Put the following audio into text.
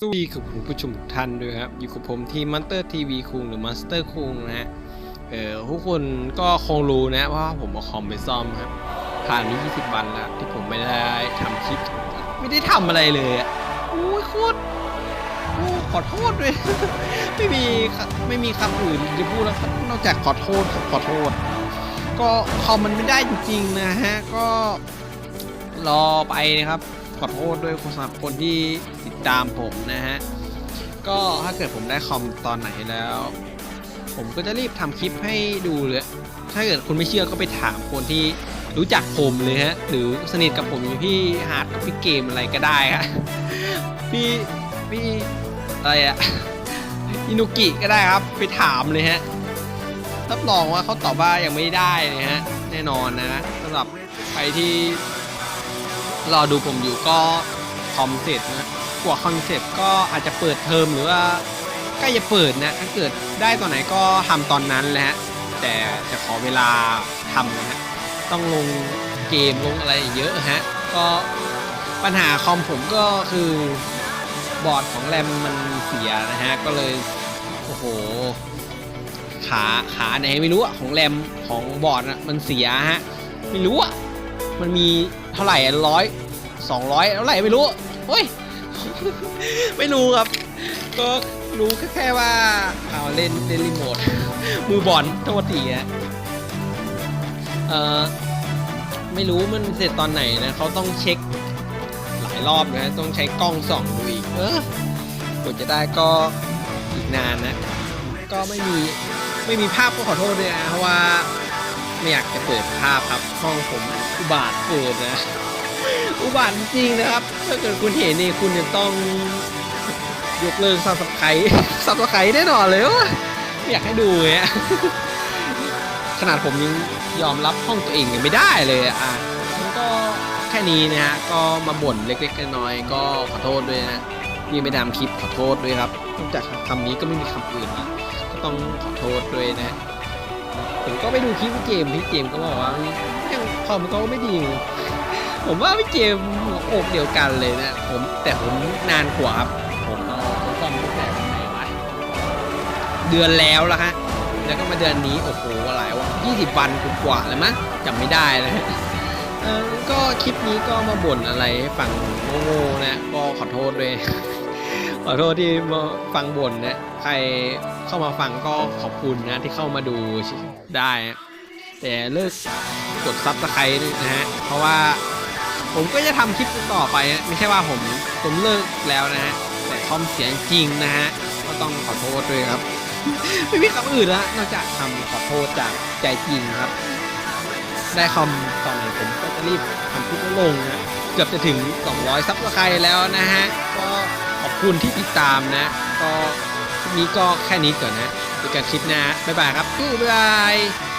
สวัสดีกับคุณผู้ชมทุกท่านด้วยครับ อยู่กับผมทีม Master TV คุงหรือ Master คุงนะฮะ เออทุกคนก็คงรู้นะว่าผมเอาคอมไปซ่อมครับ ผ่านนี้20 วันแล้วที่ผมไม่ได้ทำคลิป ไม่ได้ทำอะไรเลยอะโอ้ยโคตรโอ้ขอโทษด้วย ไม่มีคไม่มีคำอื่นจะพูดแล้วครับนอกจากขอโทษขอโทษ ก็คอมมันไม่ได้จริงๆนะฮะ ก็รอไปนะครับ ขอโทษด้วยสำหรับคนที่ติดตามผมนะฮะ ก็ถ้าเกิดผมได้คอมตอนไหนแล้ว ผมก็จะรีบทำคลิปให้ดูเลย ถ้าเกิดคุณไม่เชื่อก็ไปถามคนที่รู้จักผมเลยฮะ หรือสนิทกับผมอยู่พี่ฮาร์ดกับพี่เกมอะไรก็ได้ฮะพี่พี่อะไรอะอินุกิก็ได้ครับ ไปถามเลยฮะรับรองว่าเขาตอบว่ายังไม่ได้เลยฮะ แน่นอนนะสำหรับใครที่ รอดูผมอยู่ก็คอมเสร็จนะกว่าคอนเซ็ปต์ก็อาจจะเปิดเทอมหรือว่าใกล้จะเปิดนะถ้าเกิดได้ตอนไหนก็ทำตอนนั้นแหละฮะแต่จะขอเวลาทำนะฮะต้องลงเกมลงอะไรเยอะฮะก็ปัญหาคอมผมก็คือบอร์ดของแรมมันเสียนะฮะก็เลยโอ้โหขาขาไหนไม่รู้อะของแรมของบอร์ดอะมันเสียฮะไม่รู้อะ มันมีเท่าไหร่ร้อยสองร้อยเท่าไหร่ไม่รู้เฮ้ย ไม่รู้ครับ ก็รู้แค่แค่ว่าเอาเล่นเล่นรีโมทมือบอลโทษทีฮะเออไม่รู้มันเสร็จตอนไหนนะเขาต้องเช็คหลายรอบนะต้องใช้กล้องส่องดูอีกเออกว่าจะได้ก็อีกนานนะ ก็ไม่มีไม่มีภาพก็ขอโทษด้วยนะเพราะว่า ไม่อยากจะเปิดภาพครับห้องผมอุบาทเกิดนะ อุบาทจริงนะครับ ถ้าเกิดคุณเห็นนี่คุณจะต้องยกเลิกซับสไครต์ซับสไครต์แน่นอนเลยว่าไม่อยากให้ดูเนี่ยขนาดผมยังยอมรับห้องตัวเองยังไม่ได้เลยอะมันก็แค่นี้นะฮะก็มาบ่นเล็กๆน้อยๆก็ขอโทษด้วยนะนี่ไม่ทำคลิปขอโทษด้วยครับนอกจากคำนี้ก็ไม่มีคำอื่นนะก็ต้องขอโทษด้วยนะ ผมก็ไปดูคลิปพี่เจมพี่เจมก็บอกว่ายังคอมก็ไม่ดี ผมว่าพี่เจมอกเดียวกันเลยนะผมแต่ผมนานกว่าครับผมเอาผมซ่อมตั้งแต่วันไหนวะเดือนแล้วละฮะแล้วก็มาเดือนนี้โอ้โหหลายวัน20วันกว่าแล้วมั้งจำไม่ได้เลยก็คลิปนี้ก็มาบ่นอะไรให้ฟังโง่ๆนะ ก็ขอโทษด้วย ขอโทษที่มาฟังบ่นนะ ใครเข้ามาฟังก็ขอบคุณนะที่เข้ามาดูได้ แต่เลิกกดซับสไครต์นะฮะ เพราะว่าผมก็จะทำคลิปต่อไป ไม่ใช่ว่าผมผมเลิกแล้วนะฮะ แต่คอมเสียงจริงนะฮะ ก็ต้องขอโทษด้วยครับ ไม่มีคำอื่นแล้วนอกจากคำขอโทษจากใจจริงครับ ได้คอมตอนไหนผมก็จะรีบทำคลิปลงนะ เกือบจะถึง 200 ซับสไครต์แล้วนะฮะ ก็ คุณที่ติดตามนะ ก็นี้ก็แค่นี้ก่อนนะเจอกันคลิปหน้าบ๊ายบายครับบ๊ายบาย